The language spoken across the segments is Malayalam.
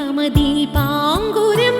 നിരുപമദീപാങ്കുരം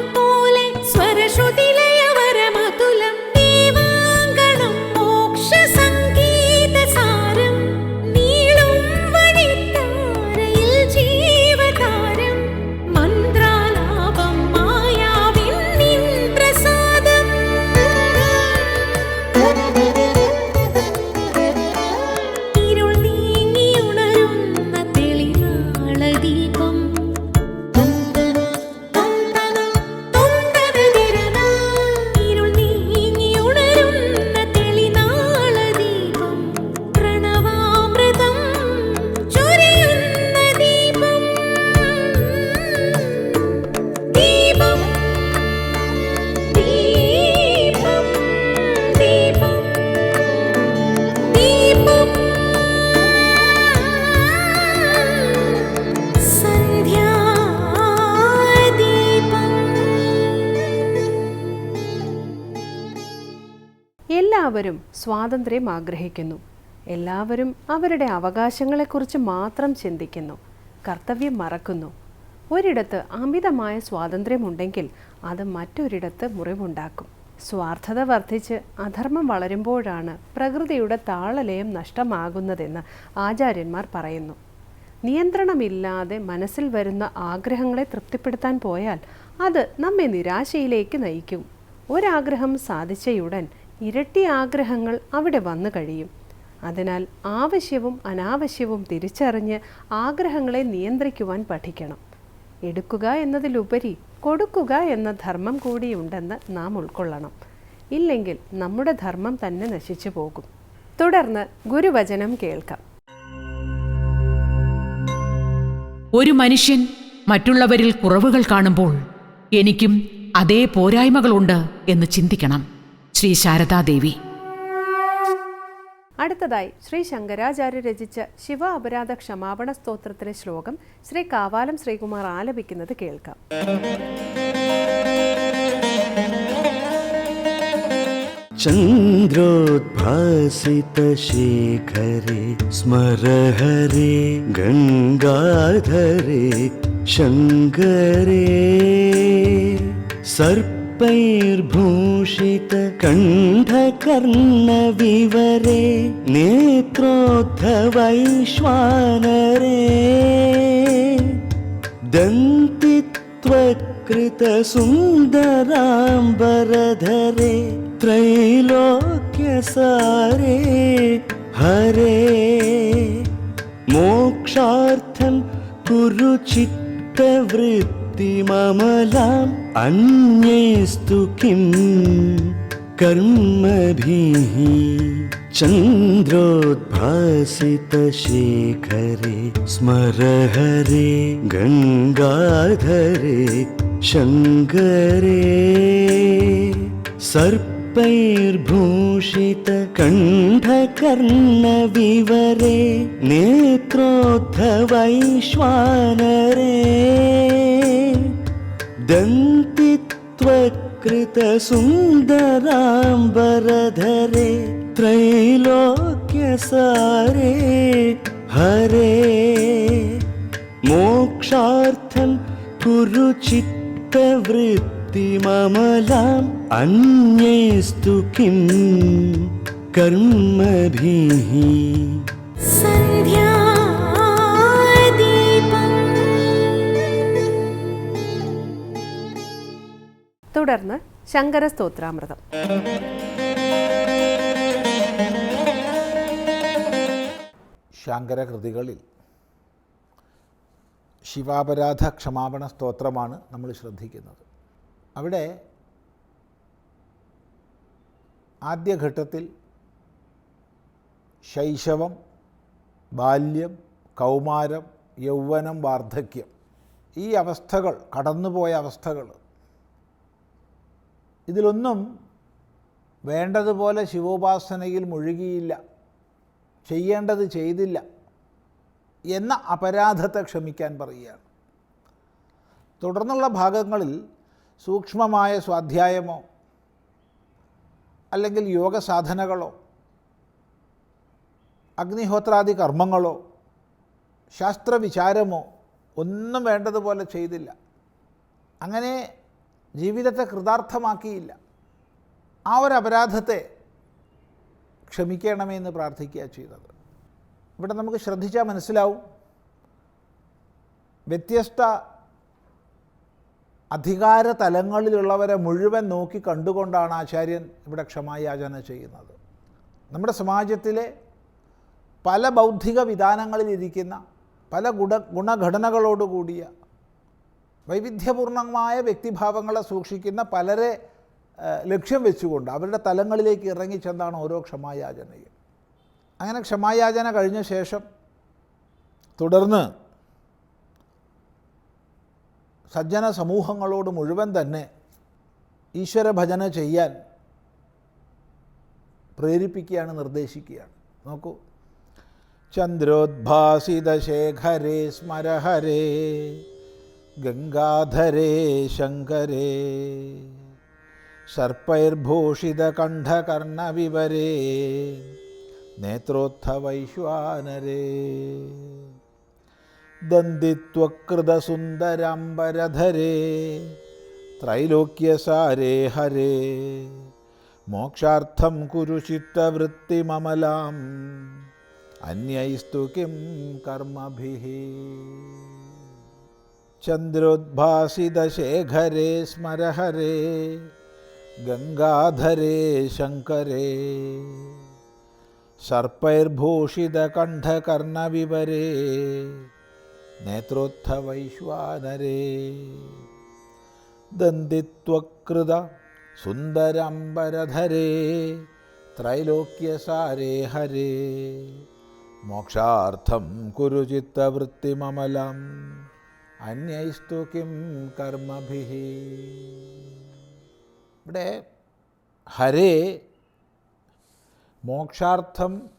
സ്വാതന്ത്ര്യം ആഗ്രഹിക്കുന്നു. എല്ലാവരും അവരുടെ അവകാശങ്ങളെക്കുറിച്ച് മാത്രം ചിന്തിക്കുന്നു. കർത്തവ്യം മറക്കുന്നു. ഒരിടത്ത് അമിതമായ സ്വാതന്ത്ര്യമുണ്ടെങ്കിൽ അത് മറ്റൊരിടത്ത് മുറിവുണ്ടാക്കും. സ്വാർത്ഥത വർദ്ധിച്ച് അധർമ്മം വളരുമ്പോഴാണ് പ്രകൃതിയുടെ താളലയം നഷ്ടമാകുന്നതെന്ന് ആചാര്യന്മാർ പറയുന്നു. നിയന്ത്രണമില്ലാതെ മനസ്സിൽ വരുന്ന ആഗ്രഹങ്ങളെ തൃപ്തിപ്പെടുത്താൻ പോയാൽ അത് നമ്മെ നിരാശയിലേക്ക് നയിക്കും. ഒരാഗ്രഹം സാധിച്ചയുടൻ ഇരട്ടി ആഗ്രഹങ്ങൾ അവിടെ വന്നു കഴിയും. അതിനാൽ ആവശ്യവും അനാവശ്യവും തിരിച്ചറിഞ്ഞ് ആഗ്രഹങ്ങളെ നിയന്ത്രിക്കുവാൻ പഠിക്കണം. എടുക്കുക എന്നതിലുപരി കൊടുക്കുക എന്ന ധർമ്മം കൂടിയുണ്ടെന്ന് നാം ഉൾക്കൊള്ളണം. ഇല്ലെങ്കിൽ നമ്മുടെ ധർമ്മം തന്നെ നശിച്ചു പോകും. തുടർന്ന് ഗുരുവചനം കേൾക്കാം. ഒരു മനുഷ്യൻ മറ്റുള്ളവരിൽ കുറവുകൾ കാണുമ്പോൾ എനിക്കും അതേ പോരായ്മകളുണ്ട് എന്ന് ചിന്തിക്കണം. ശ്രീ ശാരദാദേവി. അടുത്തതായി ശ്രീ ശങ്കരാചാര്യ രചിച്ച ശിവ അപരാധ ക്ഷമാപണ സ്തോത്രത്തിലെ ശ്ലോകം ശ്രീ കാവാലം ശ്രീകുമാർ ആലപിക്കുന്നത് കേൾക്കാം. ചന്ദ്രോദ്ഭാസിതശേഖരെ സ്മരഹരെ ഗംഗാധരെ ശങ്കരേ സർപ്പ बैर्भूषितकण्ठकर्णविवरे नेत्रोद्ध वैश्वानरे दन्तित्वकृतसुन्दराम्बरधरे त्रैलोक्यसारे हरे। मोक्षार्थं कुरुचित्तवृत् चित्तवृत्तिममलाम् अन्येस्तु किं कर्मभिः चन्द्रोद्भासितशेखरे स्मर हरे गङ्गाधरे शङ्करे सर्पैर्भूषितकण्ठकर्णविवरे नेत्रोत्थवैश्वानरे दन्तित्वकृतसुन्दराम्बरधरे त्रैलोक्यसारे हरे मोक्षार्थं कुरु चित्तवृत्तिममलाम् अन्यैस्तु किं कर्मभिः सन्ध्या തുടർന്ന് ശങ്കര സ്തോത്രാമൃതം. ശങ്കരകൃതികളിൽ ശിവാപരാധ ക്ഷമാപണ സ്തോത്രമാണ് നമ്മൾ ശ്രദ്ധിക്കുന്നത്. അവിടെ ആദ്യഘട്ടത്തിൽ ശൈശവം ബാല്യം കൗമാരം യൗവനം വാർദ്ധക്യം ഈ അവസ്ഥകൾ കടന്നുപോയ അവസ്ഥകൾ ഇതിലൊന്നും വേണ്ടതുപോലെ ശിവോപാസനയിൽ മുഴുകിയില്ല. ചെയ്യേണ്ടത് ചെയ്തില്ല എന്ന അപരാധത്തെ ക്ഷമിക്കാൻ പറയുകയാണ്. തുടർന്നുള്ള ഭാഗങ്ങളിൽ സൂക്ഷ്മമായ സ്വാധ്യായമോ അല്ലെങ്കിൽ യോഗ സാധനകളോ അഗ്നിഹോത്രാദി കർമ്മങ്ങളോ ശാസ്ത്രവിചാരമോ ഒന്നും വേണ്ടതുപോലെ ചെയ്തില്ല. അങ്ങനെ ജീവിതത്തെ കൃതാർത്ഥമാക്കിയില്ല. ആ ഒരു അപരാധത്തെ ക്ഷമിക്കണമേ എന്ന് പ്രാർത്ഥിക്കുക ചെയ്തത്. ഇവിടെ നമുക്ക് ശ്രദ്ധിച്ചാൽ മനസ്സിലാവും. വ്യത്യസ്ത അധികാര തലങ്ങളിലുള്ളവരെ മുഴുവൻ നോക്കി കണ്ടുകൊണ്ടാണ് ആചാര്യൻ ഇവിടെ ക്ഷമായാചന ചെയ്യുന്നത്. നമ്മുടെ സമാജത്തിലെ പല ബൗദ്ധിക വിധാനങ്ങളിലിരിക്കുന്ന പല ഗുണ ഗുണഘടനകളോടുകൂടിയ വൈവിധ്യപൂർണമായ വ്യക്തിഭാവങ്ങളെ സൂക്ഷിക്കുന്ന പലരെ ലക്ഷ്യം വെച്ചുകൊണ്ട് അവരുടെ തലങ്ങളിലേക്ക് ഇറങ്ങിച്ചെന്നാണ് ഓരോ ക്ഷമായാചനയും. അങ്ങനെ ക്ഷമായാചന കഴിഞ്ഞ ശേഷം തുടർന്ന് സജ്ജന സമൂഹങ്ങളോട് മുഴുവൻ തന്നെ ഈശ്വര ഭജന ചെയ്യാൻ പ്രേരിപ്പിക്കുകയാണ് നിർദ്ദേശിക്കുകയാണ്. നോക്കൂ. ചന്ദ്രോദ്ഭാസിതശേഖരേ സ്മരഹരേ. ഗംഗാധരേ ശങ്കരേ. സർപ്പൈർഭൂഷിതകണ്ഠകർണവിവരേ. നേത്രോത്ഥവൈശ്വാനരേ. ദന്തിത്വകൃതസുന്ദരാംബരധരേ. ത്രൈലോക്യസാരേ ഹരേ. മോക്ഷാർത്ഥം കുരു ചിത്തവൃത്തിമമലാം അന്യൈസ്തു കിം കർമ്മഭിः? ചന്ദ്രോദ്ഭാസിതശേഖരേ സ്മരഹരേ ഗംഗാധരേ ശങ്കരേ സർപ്പൈർഭൂഷിതകണ്ഠകർണവിവരേ നേത്രോത്ഥവൈശ്വാനരേ ദന്തിത്വകൃത സുന്ദരംബരധരേ ത്രൈലോക്യസാരേ ഹരേ മോക്ഷാർത്ഥം കുരു ചിത്തവൃത്തിമമലം അന്യൈസ്തു കിം കർമ്മഭിഹി ഇവിടെ ഹരേ മോക്ഷാർത്ഥം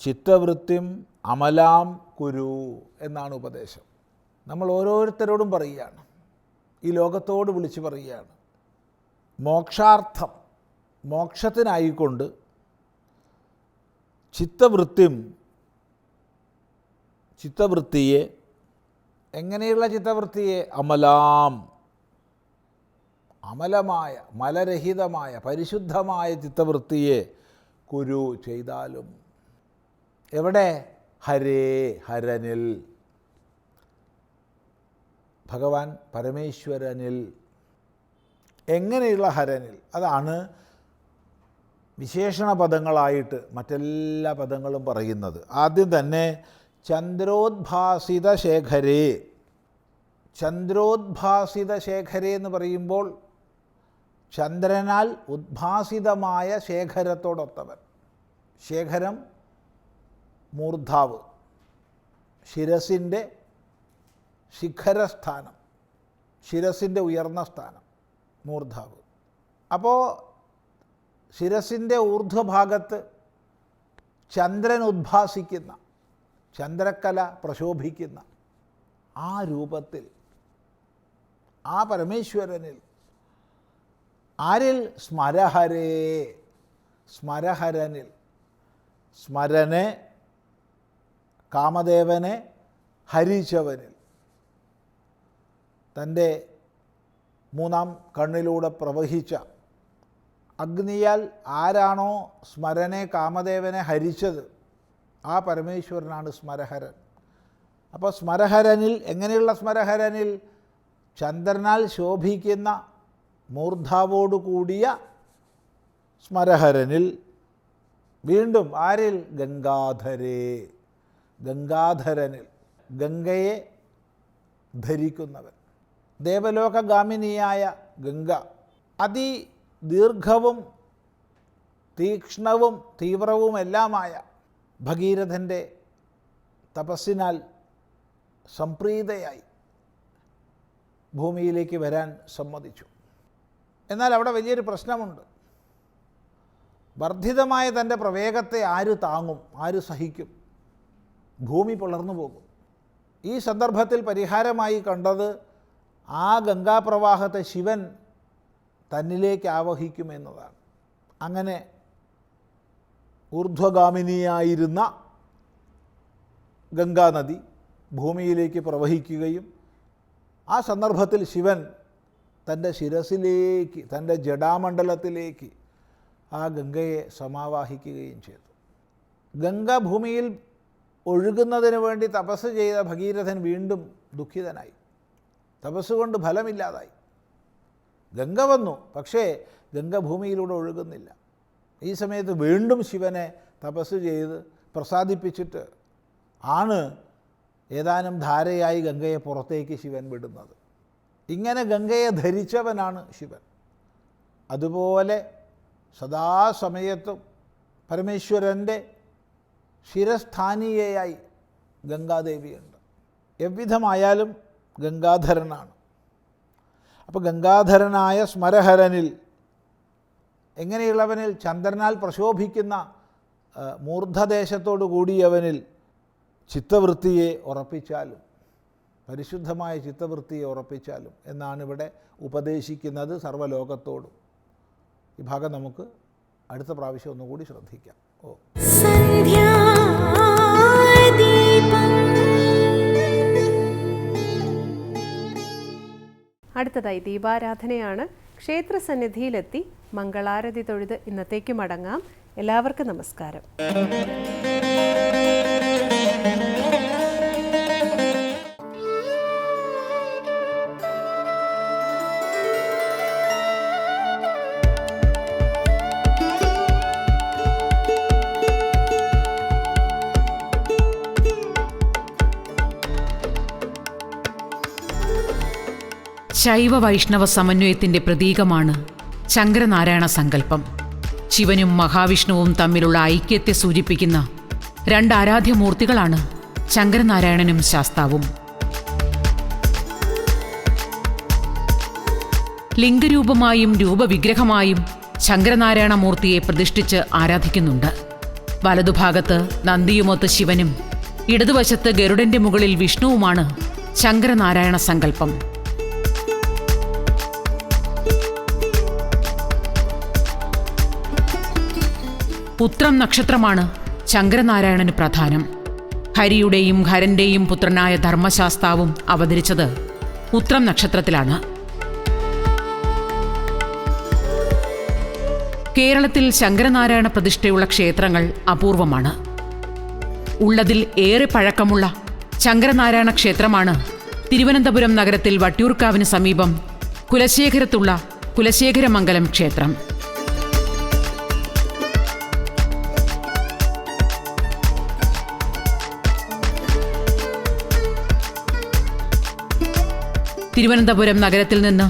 ചിത്തവൃത്തിം അമലാം കുരു എന്നാണ് ഉപദേശം. നമ്മൾ ഓരോരുത്തരോടും പറയുകയാണ്. ഈ ലോകത്തോട് വിളിച്ച് പറയുകയാണ്. മോക്ഷാർത്ഥം മോക്ഷത്തിനായിക്കൊണ്ട് ചിത്തവൃത്തിം ചിത്തവൃത്തിയെ എങ്ങനെയുള്ള ചിത്തവൃത്തിയെ? അമലാം. അമലമായ മലരഹിതമായ പരിശുദ്ധമായ ചിത്തവൃത്തിയെ കുരു ചെയ്താലും. എവിടെ? ഹരേ ഹരനിൽ. ഭഗവാൻ പരമേശ്വരനിൽ. എങ്ങനെയുള്ള ഹരനിൽ? അതാണ് വിശേഷണ പദങ്ങളായിട്ട് മറ്റെല്ലാ പദങ്ങളും പറയുന്നത്. ആദ്യം തന്നെ ചന്ദ്രോദ്ഭാസിത ശേഖരേ ചന്ദ്രോദ്ഭാസിത ശേഖരേ എന്ന് പറയുമ്പോൾ ചന്ദ്രനാൽ ഉദ്ഭാസിതമായ ശേഖരത്തോടൊത്തവൻ. ശേഖരം മൂർധാവ് ശിരസിന്റെ ശിഖരസ്ഥാനം. ശിരസിന്റെ ഉയർന്ന സ്ഥാനം മൂർധാവ് അപ്പോൾ ശിരസിന്റെ ഊർധ്വഭാഗത്ത് ചന്ദ്രൻ ഉദ്ഭാസിക്കുന്ന ചന്ദ്രക്കല പ്രശോഭിക്കുന്ന ആ രൂപത്തിൽ ആ പരമേശ്വരനിൽ ആരിൽ സ്മരഹരേ? സ്മരഹരനിൽ സ്മരനെ കാമദേവനെ ഹരിച്ചവനിൽ. തന്റെ മൂന്നാം കണ്ണിലൂടെ പ്രവഹിച്ച അഗ്നിയാൽ ആരാണോ സ്മരനെ കാമദേവനെ ഹരിച്ചത്? ആ പരമേശ്വരനാണ് സ്മരഹരൻ. അപ്പോൾ സ്മരഹരനിൽ എങ്ങനെയുള്ള സ്മരഹരനിൽ? ചന്ദ്രനാൽ ശോഭിക്കുന്ന മൂർധാവോടു കൂടിയ സ്മരഹരനിൽ വീണ്ടും ആരിൽ? ഗംഗാധരേ. ഗംഗാധരനിൽ ഗംഗയെ ധരിക്കുന്നവൻ. ദേവലോകഗാമിനിയായ ഗംഗ അതിദീർഘവും തീക്ഷ്ണവും തീവ്രവുമെല്ലാമായ ഭഗീരഥന്റെ തപസ്സിനാൽ സംപ്രീതയായി ഭൂമിയിലേക്ക് വരാൻ സമ്മതിച്ചു. എന്നാൽ അവിടെ വലിയൊരു പ്രശ്നമുണ്ട്. വർദ്ധിതമായ തന്റെ പ്രവേഗത്തെ ആര് താങ്ങും ആര് സഹിക്കും? ഭൂമി പിളർന്നു പോകും. ഈ സന്ദർഭത്തിൽ പരിഹാരമായി കണ്ടത് ആ ഗംഗാപ്രവാഹത്തെ ശിവൻ തന്നിലേക്ക് ആവഹിക്കുമെന്നതാണ് അങ്ങനെ ഊർധ്വഗാമിനിയായിരുന്ന ഗംഗാനദി ഭൂമിയിലേക്ക് പ്രവഹിക്കുകയും ആ സന്ദർഭത്തിൽ ശിവൻ തന്റെ ശിരസിലേക്ക് തന്റെ ജഡാമണ്ഡലത്തിലേക്ക് ആ ഗംഗയെ സമാവാഹിക്കുകയും ചെയ്തു. ഗംഗ ഭൂമിയിൽ ഒഴുകുന്നതിന് വേണ്ടി തപസ് ചെയ്ത ഭഗീരഥൻ വീണ്ടും ദുഃഖിതനായി. തപസ് കൊണ്ട് ഫലമില്ലാതായി. ഗംഗ വന്നു പക്ഷേ ഗംഗ ഭൂമിയിലൂടെ ഒഴുകുന്നില്ല. ഈ സമയത്ത് വീണ്ടും ശിവനെ തപസ് ചെയ്ത് പ്രസാദിപ്പിച്ചിട്ട് ആണ് ഏതാനും ധാരയായി ഗംഗയെ പുറത്തേക്ക് ശിവൻ വിടുന്നത്. ഇങ്ങനെ ഗംഗയെ ധരിച്ചവനാണ് ശിവൻ. അതുപോലെ സദാസമയത്തും പരമേശ്വരന്റെ ശിരസ്ഥാനീയയായി ഗംഗാദേവിയുണ്ട്. എവ്വിധമായാലും ഗംഗാധരനാണ്. അപ്പോൾ ഗംഗാധരനായ സ്മരഹരനിൽ എങ്ങനെയുള്ളവനിൽ ചന്ദ്രനാൽ പ്രശോഭിക്കുന്ന മൂർധദേശത്തോടു കൂടിയവനിൽ ചിത്തവൃത്തിയെ ഉറപ്പിച്ചാലും പരിശുദ്ധമായ ചിത്തവൃത്തിയെ ഉറപ്പിച്ചാലും എന്നാണ് ഇവിടെ ഉപദേശിക്കുന്നത് സർവലോകത്തോടും ഈ ഭാഗം നമുക്ക് അടുത്ത പ്രാവശ്യം ഒന്നുകൂടി ശ്രദ്ധിക്കാം. ഓ. അടുത്തതായി ദീപാരാധനയാണ് ക്ഷേത്രസന്നിധിയിലെത്തി മംഗളാരതി തൊഴുത് ഇന്നത്തേക്ക് മടങ്ങാം എല്ലാവർക്കും നമസ്കാരം. ശൈവ വൈഷ്ണവ സമന്വയത്തിന്റെ പ്രതീകമാണ് ശങ്കരനാരായണ സങ്കല്പം. ശിവനും മഹാവിഷ്ണുവും തമ്മിലുള്ള ഐക്യത്തെ സൂചിപ്പിക്കുന്ന രണ്ട് ആരാധ്യമൂർത്തികളാണ് ശങ്കരനാരായണനും ശാസ്താവും. ലിംഗരൂപമായും രൂപവിഗ്രഹമായും ശങ്കരനാരായണ മൂർത്തിയെ പ്രതിഷ്ഠിച്ച് ആരാധിക്കുന്നുണ്ട്. വലതുഭാഗത്ത് നന്ദിയുമൊത്ത് ശിവനും ഇടതുവശത്ത് ഗരുഡന്റെ മുകളിൽ വിഷ്ണുവുമാണ് ശങ്കരനാരായണ സങ്കല്പം. ഉത്രം നക്ഷത്രമാണ് ശങ്കരനാരായണന് പ്രധാനം. ഹരിയുടെയും ഹരന്റെയും പുത്രനായ ധർമ്മശാസ്താവും അവതരിച്ചത് ഉത്രം നക്ഷത്രത്തിലാണ്. കേരളത്തിൽ ശങ്കരനാരായണ പ്രതിഷ്ഠയുള്ള ക്ഷേത്രങ്ങൾ അപൂർവമാണ്. ഉള്ളതിൽ ഏറെ പഴക്കമുള്ള ശങ്കരനാരായണ ക്ഷേത്രമാണ് തിരുവനന്തപുരം നഗരത്തിൽ വട്ടിയൂർക്കാവിന് സമീപം കുലശേഖരത്തുള്ള കുലശേഖരമംഗലം ക്ഷേത്രം. തിരുവനന്തപുരം നഗരത്തിൽ നിന്ന്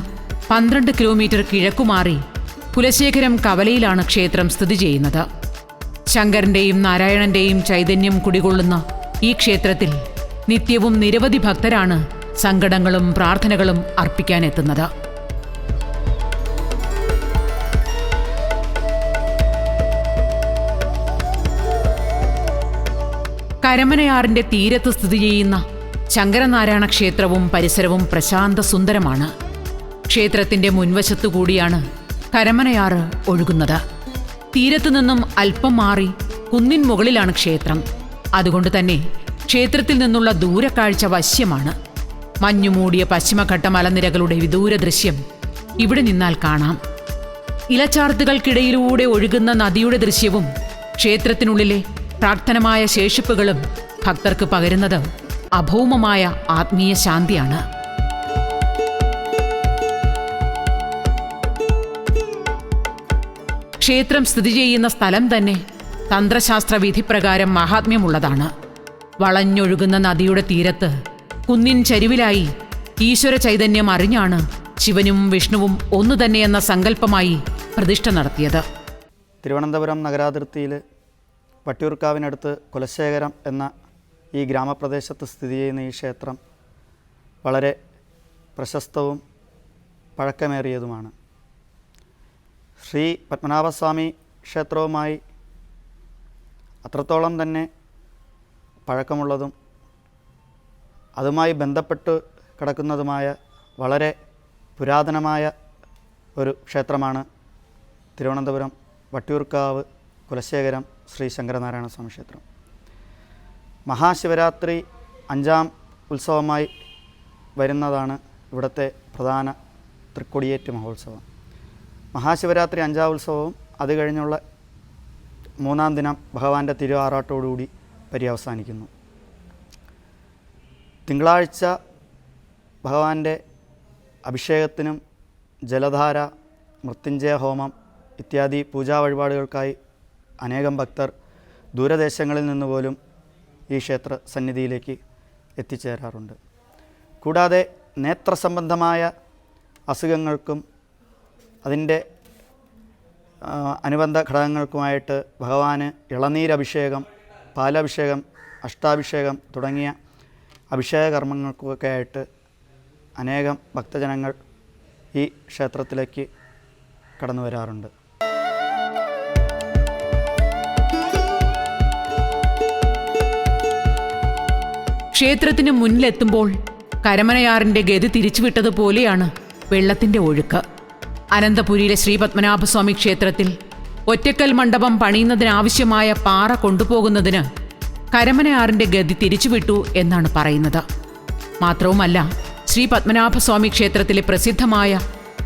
പന്ത്രണ്ട് കിലോമീറ്റർ കിഴക്കുമാറി കുലശേഖരം കവലയിലാണ് ക്ഷേത്രം സ്ഥിതി ചെയ്യുന്നത്. ശങ്കരന്റെയും നാരായണന്റെയും ചൈതന്യം കുടികൊള്ളുന്ന ഈ ക്ഷേത്രത്തിൽ നിത്യവും നിരവധി ഭക്തരാണ് സങ്കടങ്ങളും പ്രാർത്ഥനകളും അർപ്പിക്കാനെത്തുന്നത്. കരമനയാറിന്റെ തീരത്ത് സ്ഥിതി ചെയ്യുന്ന ശങ്കരനാരായണ ക്ഷേത്രവും പരിസരവും പ്രശാന്ത സുന്ദരമാണ്. ക്ഷേത്രത്തിന്റെ മുൻവശത്തു കൂടിയാണ് കരമനയാറ് ഒഴുകുന്നത്. തീരത്തു നിന്നും അല്പം മാറി കുന്നിൻ മുകളിലാണ് ക്ഷേത്രം. അതുകൊണ്ട് തന്നെ ക്ഷേത്രത്തിൽ നിന്നുള്ള ദൂരക്കാഴ്ച വശ്യമാണ്. മഞ്ഞുമൂടിയ പശ്ചിമഘട്ട മലനിരകളുടെ വിദൂര ദൃശ്യം ഇവിടെ നിന്നാൽ കാണാം. ഇലച്ചാർത്തുകൾക്കിടയിലൂടെ ഒഴുകുന്ന നദിയുടെ ദൃശ്യവും ക്ഷേത്രത്തിനുള്ളിലെ പ്രാർത്ഥനമായ ശേഷിപ്പുകളും ഭക്തർക്ക് പകരുന്നത് അഭൗമമായ ആത്മീയ ശാന്തിയാണ്. ക്ഷേത്രം സ്ഥിതി ചെയ്യുന്ന സ്ഥലം തന്നെ തന്ത്രശാസ്ത്ര വിധിപ്രകാരം മഹാത്മ്യമുള്ളതാണ്. വളഞ്ഞൊഴുകുന്ന നദിയുടെ തീരത്ത് കുന്നിൻ ചരിവിലായി ഈശ്വര ചൈതന്യം അറിഞ്ഞാണ് ശിവനും വിഷ്ണുവും ഒന്നു തന്നെയെന്ന സങ്കല്പമായി പ്രതിഷ്ഠ നടത്തിയത്. തിരുവനന്തപുരം നഗരാതിർത്തിയിൽ വട്ടിയൂർക്കാവിനടുത്ത് കുലശേഖരം എന്ന ഈ ഗ്രാമപ്രദേശത്ത് സ്ഥിതി ചെയ്യുന്ന ഈ ക്ഷേത്രം വളരെ പ്രശസ്തവും പഴക്കമേറിയതുമാണ്. ശ്രീ പത്മനാഭസ്വാമി ക്ഷേത്രവുമായി അത്രത്തോളം തന്നെ പഴക്കമുള്ളതും അതുമായി ബന്ധപ്പെട്ട് കിടക്കുന്നതുമായ വളരെ പുരാതനമായ ഒരു ക്ഷേത്രമാണ് തിരുവനന്തപുരം വട്ടിയൂർക്കാവ് കുലശേഖരം ശ്രീ ശങ്കരനാരായണ സ്വാമി ക്ഷേത്രം. മഹാശിവരാത്രി അഞ്ചാം ഉത്സവമായി വരുന്നതാണ് ഇവിടുത്തെ പ്രധാന തൃക്കൊടിയേറ്റ് മഹോത്സവം. മഹാശിവരാത്രി അഞ്ചാം ഉത്സവവും അത് കഴിഞ്ഞുള്ള മൂന്നാം ദിനം ഭഗവാന്റെ തിരുവാറാട്ടോടുകൂടി പര്യവസാനിക്കുന്നു തിങ്കളാഴ്ച ഭഗവാന്റെ അഭിഷേകത്തിനും ജലധാര മൃത്യുഞ്ജയ ഹോമം ഇത്യാദി പൂജാ വഴിപാടുകൾക്കായി അനേകം ഭക്തർ ദൂരദേശങ്ങളിൽ നിന്ന് പോലും ഈ ക്ഷേത്ര സന്നിധിയിലേക്ക് എത്തിച്ചേരാറുണ്ട്. കൂടാതെ നേത്ര സംബന്ധമായ അസുഖങ്ങൾക്കും അതിന്റെ അനുബന്ധ ഘടകങ്ങൾക്കുമായിട്ട് ഭഗവാന് ഇളനീരഭിഷേകം പാലഭിഷേകം അഷ്ടാഭിഷേകം തുടങ്ങിയ അഭിഷേക കർമ്മങ്ങൾക്കൊക്കെ ആയിട്ട് അനേകം ഭക്തജനങ്ങൾ ഈ ക്ഷേത്രത്തിലേക്ക് കടന്നു വരാറുണ്ട് ക്ഷേത്രത്തിന് മുന്നിലെത്തുമ്പോൾ കരമനയാറിന്റെ ഗതി തിരിച്ചുവിട്ടതുപോലെയാണ് വെള്ളത്തിന്റെ ഒഴുക്ക്. അനന്തപുരിയിലെ ശ്രീപത്മനാഭസ്വാമി ക്ഷേത്രത്തിൽ ഒറ്റക്കൽ മണ്ഡപം പണിയുന്നതിനാവശ്യമായ പാറ കൊണ്ടുപോകുന്നതിന് കരമനയാറിന്റെ ഗതി തിരിച്ചുവിട്ടു എന്നാണ് പറയുന്നത്. മാത്രവുമല്ല ശ്രീ പത്മനാഭസ്വാമി ക്ഷേത്രത്തിലെ പ്രസിദ്ധമായ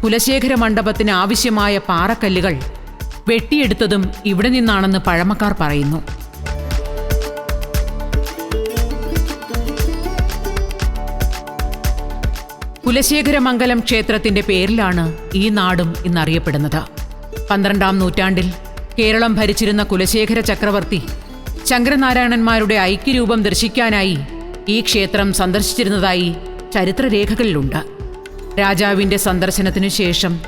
കുലശേഖര മണ്ഡപത്തിന് ആവശ്യമായ പാറക്കല്ലുകൾ വെട്ടിയെടുത്തതും ഇവിടെ നിന്നാണെന്ന് പഴമക്കാർ പറയുന്നു. കുലശേഖരമംഗലം ക്ഷേത്രത്തിന്റെ പേരിലാണ് ഈ നാടും ഇന്നറിയപ്പെടുന്നത്. പന്ത്രണ്ടാം നൂറ്റാണ്ടിൽ കേരളം ഭരിച്ചിരുന്ന കുലശേഖര ചക്രവർത്തി ശങ്കരനാരായണന്മാരുടെ ഐക്യരൂപം ദർശിക്കാനായി ഈ ക്ഷേത്രം സന്ദർശിച്ചിരുന്നതായി ചരിത്രരേഖകളിലുണ്ട്. രാജാവിന്റെ സന്ദർശനത്തിനു ശേഷം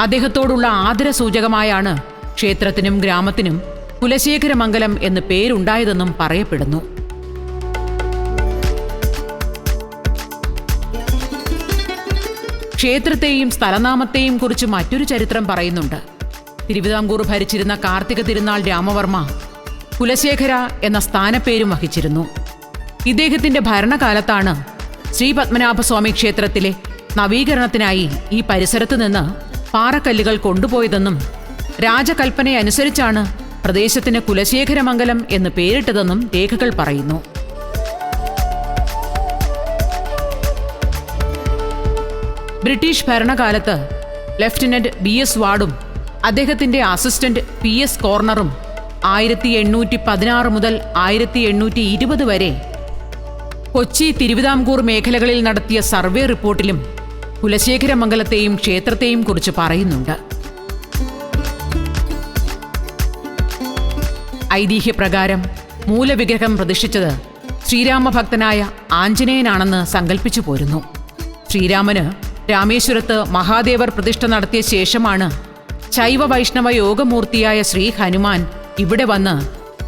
അദ്ദേഹത്തോടുള്ള ആദരസൂചകമായാണ് ക്ഷേത്രത്തിനും ഗ്രാമത്തിനും കുലശേഖരമംഗലം എന്ന് പേരുണ്ടായതെന്നും പറയപ്പെടുന്നു. ക്ഷേത്രത്തെയും സ്ഥലനാമത്തെയും കുറിച്ച് മറ്റൊരു ചരിത്രം പറയുന്നുണ്ട്. തിരുവിതാംകൂർ ഭരിച്ചിരുന്ന കാർത്തിക തിരുനാൾ രാമവർമ്മ കുലശേഖര എന്ന സ്ഥാനപ്പേരും വഹിച്ചിരുന്നു. ഇദ്ദേഹത്തിന്റെ ഭരണകാലത്താണ് ശ്രീ പത്മനാഭസ്വാമി ക്ഷേത്രത്തിലെ നവീകരണത്തിനായി ഈ പരിസരത്തു നിന്ന് പാറക്കല്ലുകൾ കൊണ്ടുപോയതെന്നും രാജകൽപ്പനയനുസരിച്ചാണ് പ്രദേശത്തിന് കുലശേഖരമംഗലം എന്ന് പേരിട്ടതെന്നും രേഖകൾ പറയുന്നു. ബ്രിട്ടീഷ് ഭരണകാലത്ത് ലഫ്റ്റനന്റ് ബി എസ് വാർഡും അദ്ദേഹത്തിന്റെ അസിസ്റ്റന്റ് പി എസ് കോർണറും ആയിരത്തി എണ്ണൂറ്റി പതിനാറ് മുതൽ ആയിരത്തി എണ്ണൂറ്റി ഇരുപത് വരെ കൊച്ചി തിരുവിതാംകൂർ മേഖലകളിൽ നടത്തിയ സർവേ റിപ്പോർട്ടിലും കുലശേഖരമംഗലത്തെയും ക്ഷേത്രത്തെയും കുറിച്ച് പറയുന്നുണ്ട്. ഐതിഹ്യപ്രകാരം മൂലവിഗ്രഹം പ്രതിഷ്ഠിച്ചത് ശ്രീരാമഭക്തനായ ആഞ്ജനേയനാണെന്ന് സങ്കല്പിച്ചു പോരുന്നു. ശ്രീരാമന് രാമേശ്വരത്ത് മഹാദേവർ പ്രതിഷ്ഠ നടത്തിയ ശേഷമാണ് ശൈവ വൈഷ്ണവ യോഗമൂർത്തിയായ ശ്രീ ഹനുമാൻ ഇവിടെ വന്ന്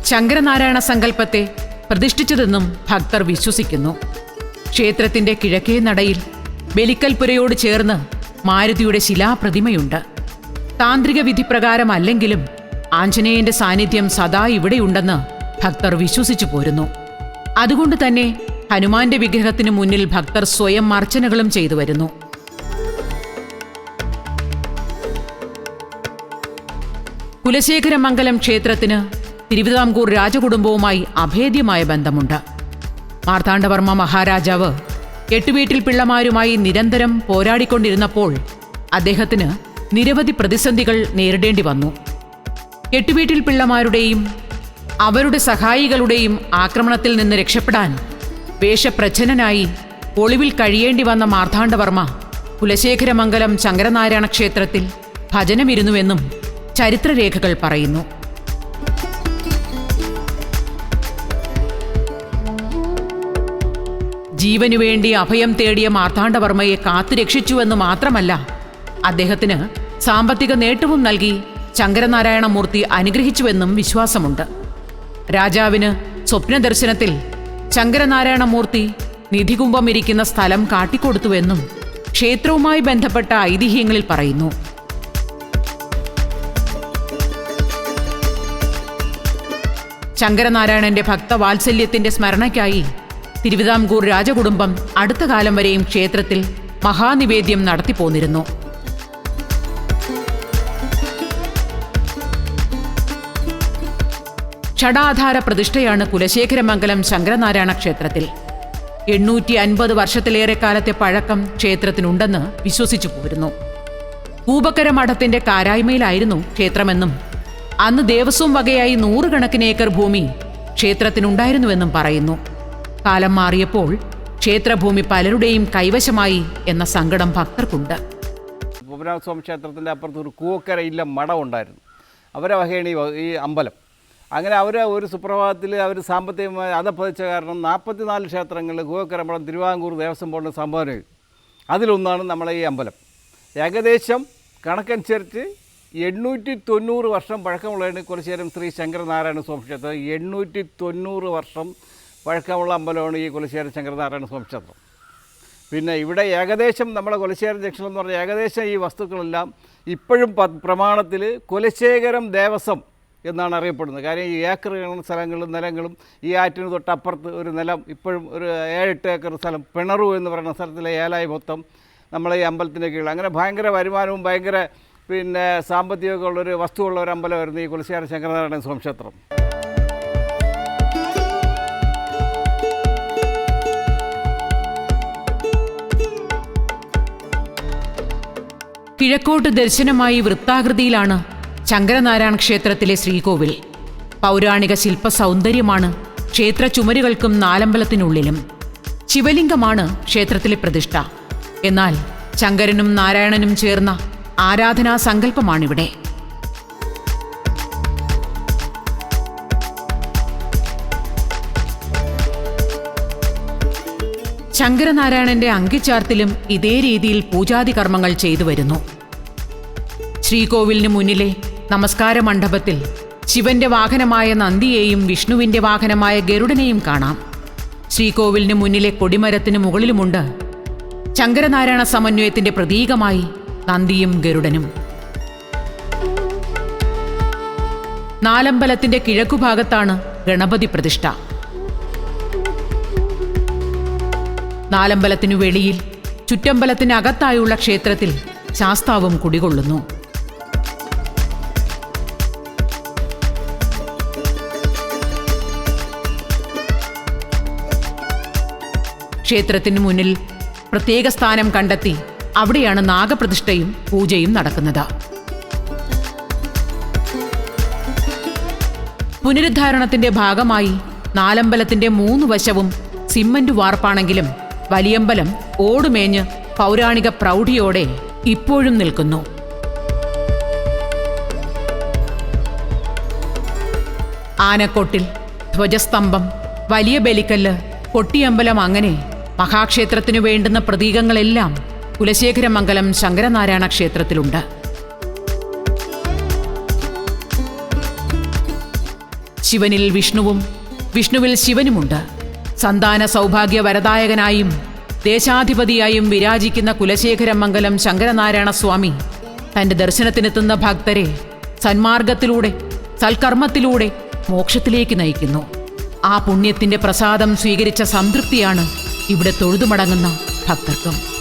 ശങ്കരനാരായണ സങ്കല്പത്തെ പ്രതിഷ്ഠിച്ചതെന്നും ഭക്തർ വിശ്വസിക്കുന്നു. ക്ഷേത്രത്തിന്റെ കിഴക്കേ നടയിൽ ബലിക്കൽപുരയോട് ചേർന്ന് മാരുതിയുടെ ശിലാപ്രതിമയുണ്ട്. താന്ത്രിക വിധിപ്രകാരമല്ലെങ്കിലും ആഞ്ജനേയന്റെ സാന്നിധ്യം സദാ ഇവിടെയുണ്ടെന്ന് ഭക്തർ വിശ്വസിച്ചു പോരുന്നു. അതുകൊണ്ട് തന്നെ ഹനുമാന്റെ വിഗ്രഹത്തിനു മുന്നിൽ ഭക്തർ സ്വയം അർച്ചനകളും ചെയ്തു വരുന്നു. കുലശേഖരമംഗലം ക്ഷേത്രത്തിന് തിരുവിതാംകൂർ രാജകുടുംബവുമായി അഭേദ്യമായ ബന്ധമുണ്ട്. മാർത്താണ്ഡവർമ്മ മഹാരാജാവ് എട്ടുവീട്ടിൽ പിള്ളമാരുമായി നിരന്തരം പോരാടിക്കൊണ്ടിരുന്നപ്പോൾ അദ്ദേഹത്തിന് നിരവധി പ്രതിസന്ധികൾ നേരിടേണ്ടി വന്നു. എട്ടുവീട്ടിൽ പിള്ളമാരുടെയും അവരുടെ സഹായികളുടെയും ആക്രമണത്തിൽ നിന്ന് രക്ഷപ്പെടാൻ വേഷപ്രച്ഛനായി ഒളിവിൽ കഴിയേണ്ടി വന്ന മാർത്താണ്ഡവർമ്മ കുലശേഖരമംഗലം ശങ്കരനാരായണ ക്ഷേത്രത്തിൽ ഭജനമിരുന്നുവെന്നും ചരിത്രരേഖകൾ പറയുന്നു. ജീവനു വേണ്ടി അഭയം തേടിയ മാർത്താണ്ഡവർമ്മയെ കാത്തുരക്ഷിച്ചുവെന്ന് മാത്രമല്ല അദ്ദേഹത്തിന് സാമ്പത്തിക നേട്ടവും നൽകി ശങ്കരനാരായണ മൂർത്തി അനുഗ്രഹിച്ചുവെന്നും വിശ്വാസമുണ്ട്. രാജാവിന് സ്വപ്നദർശനത്തിൽ ശങ്കരനാരായണമൂർത്തി നിധികുംഭം ഇരിക്കുന്ന സ്ഥലം കാട്ടിക്കൊടുത്തുവെന്നും ക്ഷേത്രവുമായി ബന്ധപ്പെട്ട ഐതിഹ്യങ്ങളിൽ പറയുന്നു. ശങ്കരനാരായണന്റെ ഭക്തവാത്സല്യത്തിന്റെ സ്മരണയ്ക്കായി തിരുവിതാംകൂർ രാജകുടുംബം അടുത്ത കാലം വരെയും ക്ഷേത്രത്തിൽ മഹാനിവേദ്യം നടത്തിപ്പോന്നിരുന്നു. ഷടാധാര പ്രതിഷ്ഠയാണ് കുലശേഖരമംഗലം ശങ്കരനാരായണ ക്ഷേത്രത്തിൽ. എണ്ണൂറ്റി അൻപത് വർഷത്തിലേറെ കാലത്തെ പഴക്കം ക്ഷേത്രത്തിനുണ്ടെന്ന് വിശ്വസിച്ചു പോരുന്നു കൂപക്കര മഠത്തിന്റെ കാരായ്മയിലായിരുന്നു ക്ഷേത്രമെന്നും അന്ന് ദേവസ്വം വകയായി നൂറുകണക്കിന് ഏക്കർ ഭൂമി ക്ഷേത്രത്തിനുണ്ടായിരുന്നുവെന്നും പറയുന്നു. കാലം മാറിയപ്പോൾ ക്ഷേത്രഭൂമി പലരുടെയും കൈവശമായി എന്ന സങ്കടം ഭക്തർക്കുണ്ട്. പത്മനാഭസ്വാമി ക്ഷേത്രത്തിന്റെ അപ്പുറത്ത് ഒരു കൂവക്കര ഇല്ല മഠം ഉണ്ടായിരുന്നു. അവരെ വകയാണ് ഈ അമ്പലം. അങ്ങനെ അവർ ഒരു സുപ്രഭാതത്തിൽ അവർ സാമ്പത്തികമായി അതപ്പതിച്ച കാരണം നാൽപ്പത്തിനാല് ക്ഷേത്രങ്ങളിൽ കൂവക്കര മഠം തിരുവാങ്കൂർ ദേവസ്വം ബോർഡിന് സംഭാവന അതിലൊന്നാണ് നമ്മളെ ഈ അമ്പലം. ഏകദേശം കണക്കനുസരിച്ച് എണ്ണൂറ്റി തൊണ്ണൂറ് വർഷം പഴക്കമുള്ളതിന് നേരം ശ്രീ ശങ്കരനാരായണ സ്വാമി ക്ഷേത്രം എണ്ണൂറ്റി തൊണ്ണൂറ് വർഷം പഴക്കമുള്ള അമ്പലമാണ് ഈ കുലശേരം ശങ്കരനാരായണ സ്വാമി ക്ഷേത്രം പിന്നെ ഇവിടെ ഏകദേശം നമ്മുടെ കുലശേഖരം ജംഗ്ഷൻ എന്ന് പറഞ്ഞാൽ ഏകദേശം ഈ വസ്തുക്കളെല്ലാം ഇപ്പോഴും പ്രമാണത്തിൽ കുലശേഖരം ദേവസ്വം എന്നാണ് അറിയപ്പെടുന്നത്. കാര്യം ഈ ഏക്കർ സ്ഥലങ്ങളും നിലങ്ങളും ഈ ആറ്റിന് തൊട്ടപ്പുറത്ത് ഒരു നിലം ഇപ്പോഴും ഒരു ഏഴെട്ട് ഏക്കർ സ്ഥലം പിണറു എന്ന് പറയുന്ന സ്ഥലത്തിലെ ഏലായി മൊത്തം നമ്മളെ ഈ അമ്പലത്തിന്റെ കീഴിൽ. അങ്ങനെ ഭയങ്കര വരുമാനവും ഭയങ്കര പിന്നെ സാമ്പത്തികമൊക്കെ ഉള്ളൊരു വസ്തുവുള്ള ഒരു അമ്പലമായിരുന്നു ഈ കുലശേഖരം ശങ്കരനാരായണ സ്വാമി ക്ഷേത്രം കിഴക്കോട്ട് ദർശനമായി വൃത്താകൃതിയിലാണ് ശങ്കരനാരായണ ക്ഷേത്രത്തിലെ ശ്രീകോവിൽ. പൗരാണിക ശില്പ സൗന്ദര്യമാണ് ക്ഷേത്ര ചുമരുകൾക്കും നാലമ്പലത്തിനുള്ളിലും. ശിവലിംഗമാണ് ക്ഷേത്രത്തിലെ പ്രതിഷ്ഠ. എന്നാൽ ശങ്കരനും നാരായണനും ചേർന്ന ആരാധനാ സങ്കല്പമാണിവിടെ. ശങ്കരനാരായണന്റെ അങ്കിച്ചാർത്തിലും ഇതേ രീതിയിൽ പൂജാതി കർമ്മങ്ങൾ ചെയ്തു വരുന്നു. ശ്രീകോവിലിന് മുന്നിലെ നമസ്കാര മണ്ഡപത്തിൽ ശിവന്റെ വാഹനമായ നന്ദിയെയും വിഷ്ണുവിന്റെ വാഹനമായ ഗരുഡനെയും കാണാം. ശ്രീകോവിലിന് മുന്നിലെ കൊടിമരത്തിന് മുകളിലുമുണ്ട് ശങ്കരനാരായണ സമന്വയത്തിന്റെ പ്രതീകമായി നന്ദിയും ഗരുഡനും. നാലമ്പലത്തിന്റെ കിഴക്കുഭാഗത്താണ് ഗണപതി പ്രതിഷ്ഠ. നാലമ്പലത്തിനു വെളിയിൽ ചുറ്റമ്പലത്തിനകത്തായുള്ള ക്ഷേത്രത്തിൽ ശാസ്താവും കുടികൊള്ളുന്നു. ക്ഷേത്രത്തിന് മുന്നിൽ പ്രത്യേക സ്ഥാനം കണ്ടെത്തി അവിടെയാണ് നാഗപ്രതിഷ്ഠയും പൂജയും നടക്കുന്നത്. പുനരുദ്ധാരണത്തിന്റെ ഭാഗമായി നാലമ്പലത്തിന്റെ മൂന്ന് വശവും സിമ്മന്റ് വാർപ്പാണെങ്കിലും വലിയമ്പലം ഓടുമേഞ്ഞ് പൗരാണിക പ്രൗഢിയോടെ ഇപ്പോഴും നിൽക്കുന്നു. ആനക്കൊട്ടിൽ ധ്വജസ്തംഭം വലിയ ബലിക്കല്ല് കൊട്ടിയമ്പലം അങ്ങനെ മഹാക്ഷേത്രത്തിനു വേണ്ടുന്ന പ്രതീകങ്ങളെല്ലാം കുലശേഖരമംഗലം ശങ്കരനാരായണ ക്ഷേത്രത്തിലുണ്ട്. ശിവനിൽ വിഷ്ണുവും വിഷ്ണുവിൽ ശിവനുമുണ്ട്. സന്താന സൗഭാഗ്യ വരദായകനായും ദേശാധിപതിയായും വിരാജിക്കുന്ന കുലശേഖരമംഗലം ശങ്കരനാരായണ സ്വാമി തന്റെ ദർശനത്തിനെത്തുന്ന ഭക്തരെ സന്മാർഗത്തിലൂടെ സൽക്കർമ്മത്തിലൂടെ മോക്ഷത്തിലേക്ക് നയിക്കുന്നു. ആ പുണ്യത്തിന്റെ പ്രസാദം സ്വീകരിച്ച സംതൃപ്തിയാണ് ഇവിടെ തൊഴുതുമടങ്ങുന്ന ഭക്തർക്കും.